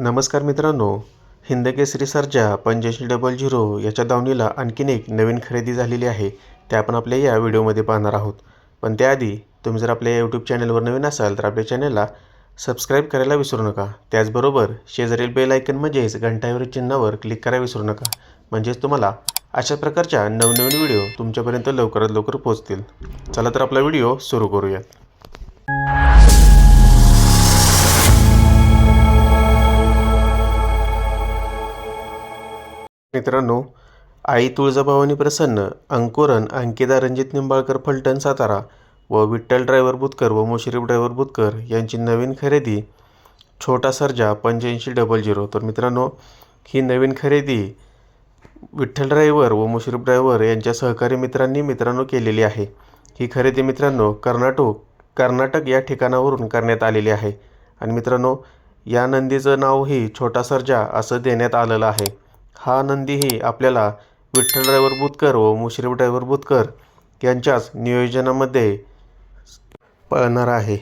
नमस्कार मित्रांनो हिंदकेसरी सरच्या पंच्याऐंशी डबल झिरो याच्या दावणीला आणखीन एक नवीन खरेदी झालेली आहे. ते आपण आपल्या या व्हिडिओमध्ये पाहणार आहोत. पण त्याआधी तुम्ही जर आपल्या यूट्यूब चॅनलवर नवीन असाल तर आपल्या चॅनलला सबस्क्राईब करायला विसरू नका. त्याचबरोबर शेजारील बेल आयकन म्हणजेच घंटावरील चिन्हावर क्लिक करायला विसरू नका. म्हणजेच तुम्हाला अशा प्रकारच्या नवनवीन व्हिडिओ तुमच्यापर्यंत लवकरात लवकर पोहोचतील. चला तर आपला व्हिडिओ सुरू करूयात. मित्रांनो आई तुळजाभवानी प्रसन्न अंकुरन अंकिता रणजित निंबाळकर फलटण सातारा व विठ्ठल ड्रायव्हर बुतकर व मुश्रीफ ड्रायव्हर बुतकर यांची नवीन खरेदी छोटा सर्जा पंच्याऐंशी डबल झिरो. तर मित्रांनो ही नवीन खरेदी विठ्ठल ड्रायव्हर व मुश्रीफ ड्रायव्हर यांच्या सहकारी मित्रांनी मित्रांनो केलेली आहे. ही खरेदी मित्रांनो कर्नाटक कर्नाटक या ठिकाणावरून करण्यात आलेली आहे. आणि मित्रांनो या नंदीचं नावही छोटा सर्जा असं देण्यात आलेलं आहे. हा नंदीही आपल्याला विठ्ठल ड्रायव्हर बुतकर व मुश्रीफ ड्रायव्हर बुतकर यांच्याच नियोजनामध्ये पळणार आहे.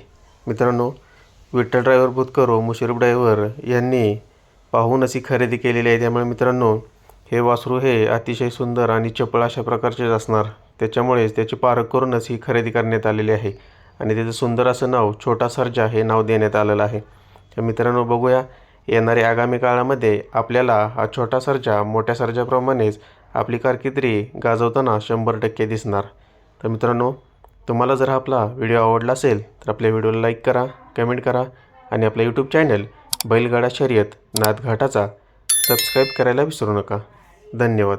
मित्रांनो विठ्ठल ड्रायव्हर बुतकर व मुश्रीफ ड्रायव्हर यांनी पाहूनच ही खरेदी केलेली आहे. त्यामुळे मित्रांनो हे वासरू हे अतिशय सुंदर आणि चपळ अशा प्रकारचेच असणार. त्याच्यामुळेच त्याची पारख करूनच ही खरेदी करण्यात आलेली आहे आणि त्याचं सुंदर असं नाव छोटा सर्जा हे नाव देण्यात आलेलं आहे. तर मित्रांनो बघूया येणाऱ्या आगामी काळामध्ये आपल्याला हा छोटा सर्जा मोठ्या सर्जाप्रमाणेच आपली कारकिर्दी गाजवताना शंभर टक्के दिसणार. तर मित्रांनो तुम्हाला जर आपला व्हिडिओ आवडला असेल तर आपल्या व्हिडिओला लाईक करा कमेंट करा आणि आपलं यूट्यूब चॅनल बैलगाडा शर्यत नादघाटाचा सबस्क्राईब करायला विसरू नका. धन्यवाद.